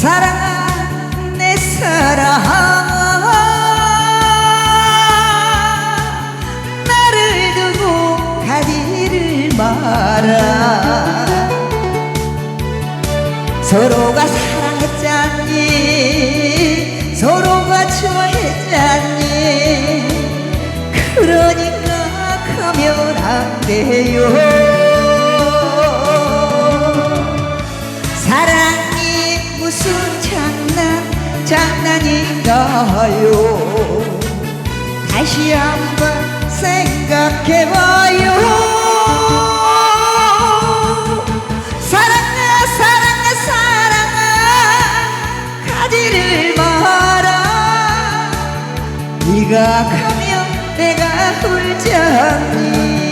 사랑 내 사랑 나를 두고 가지를 마라. 서로가 사랑했잖니? 서로가 좋아했잖니? 그러니까 가면 안 돼요. 장난 장난인가요. 다시 한번 생각해봐요. 사랑아 사랑아 사랑아 가지를 마라. 네가 가면 내가 울잖니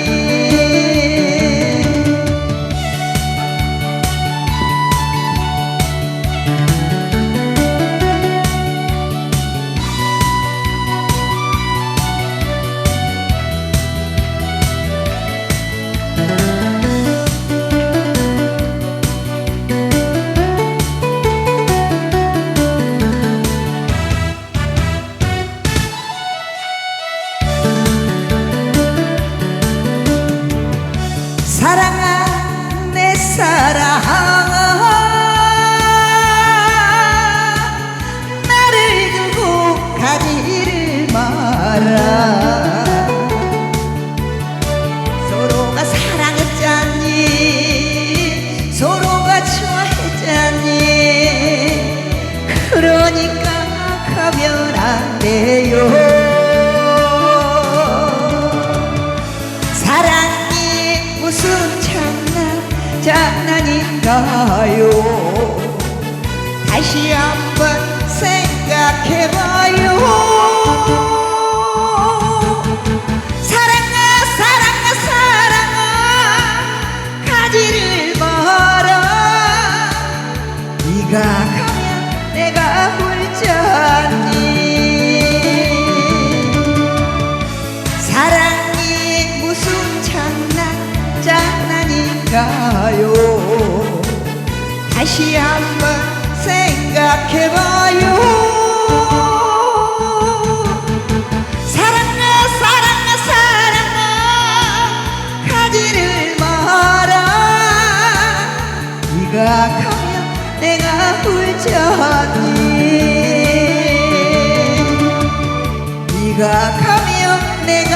사 장난인가요. 다시 한번 생각해봐요. 사랑아 사랑아 사랑아 가지를 마라 네가 가면 내가 울잖니 사랑이 무슨 장난 장난인가요 다시 한번 생각해봐요. 사랑아 사랑아 사랑아 가지를 마라 네가 가면 내가 울자니. 네가 가면 내가